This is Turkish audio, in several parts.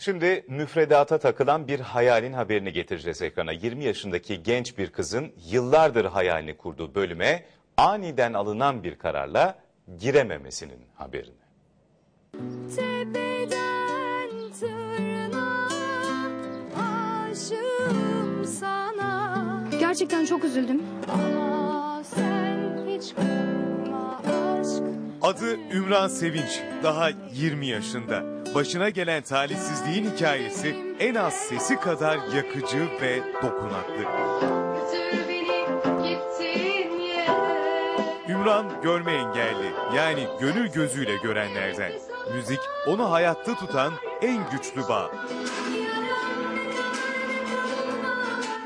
Şimdi müfredata takılan bir hayalin haberini getireceğiz ekrana. 20 yaşındaki genç bir kızın yıllardır hayalini kurduğu bölüme aniden alınan bir kararla girememesinin haberini. Tepeden tırnağa aşığım sana Gerçekten çok üzüldüm. Ama sen hiç kırma aşk Adı Ümran Sevinç, daha 20 yaşında. Başına gelen talihsizliğin hikayesi en az sesi kadar yakıcı ve dokunaklı. Ümran görme engelli, yani gönül gözüyle görenlerden. Müzik onu hayatta tutan en güçlü bağ.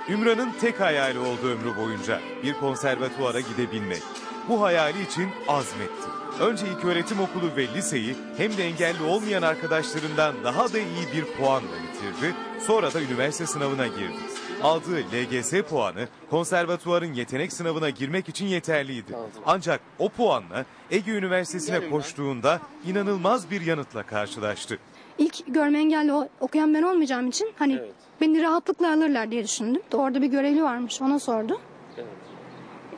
Ümran'ın tek hayali oldu ömrü boyunca bir konservatuvara gidebilmek. Bu hayali için azmetti. Önce ilköğretim okulu ve liseyi hem de engelli olmayan arkadaşlarından daha da iyi bir puanla bitirdi. Sonra da üniversite sınavına girdi. Aldığı LGS puanı konservatuvarın yetenek sınavına girmek için yeterliydi. Ancak o puanla Ege Üniversitesi'ne koştuğunda inanılmaz bir yanıtla karşılaştı. İlk görme engelli okuyan ben olmayacağım için hani beni rahatlıkla alırlar diye düşündüm. Orada bir görevli varmış ona sordu.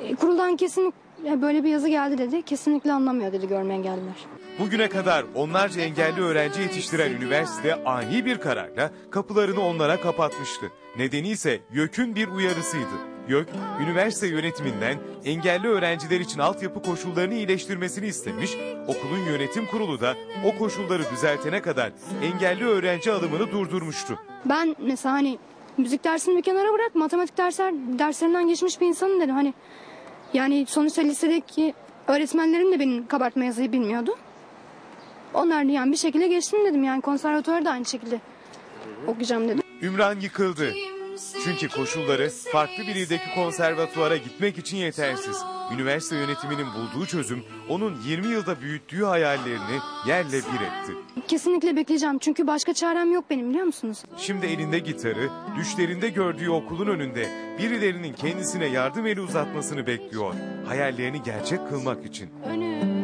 E, Kuruldan kesin e, böyle bir yazı geldi dedi. Kesinlikle anlamıyor dedi görme engelliler. Bugüne kadar onlarca engelli öğrenci yetiştiren üniversite ani bir kararla kapılarını onlara kapatmıştı. Nedeni ise YÖK'ün bir uyarısıydı. YÖK, üniversite yönetiminden engelli öğrenciler için altyapı koşullarını iyileştirmesini istemiş, okulun yönetim kurulu da o koşulları düzeltene kadar engelli öğrenci alımını durdurmuştu. Ben mesela hani müzik dersini bir kenara bırak matematik dersler derslerinden geçmiş bir insanım dedim. Hani yani sonuçta lisedeki öğretmenlerim de benim kabartma yazıyı bilmiyordu. Onlar da yani bir şekilde geçtim dedim yani konservatuvarda da aynı şekilde okuyacağım dedim. Ümran yıkıldı. Çünkü koşulları farklı bir ildeki konservatuvara gitmek için yetersiz. Üniversite yönetiminin bulduğu çözüm onun 20 yılda büyüttüğü hayallerini yerle bir etti. Kesinlikle bekleyeceğim çünkü başka çarem yok benim biliyor musunuz? Şimdi elinde gitarı, düşlerinde gördüğü okulun önünde birilerinin kendisine yardım eli uzatmasını bekliyor. Hayallerini gerçek kılmak için. Önüm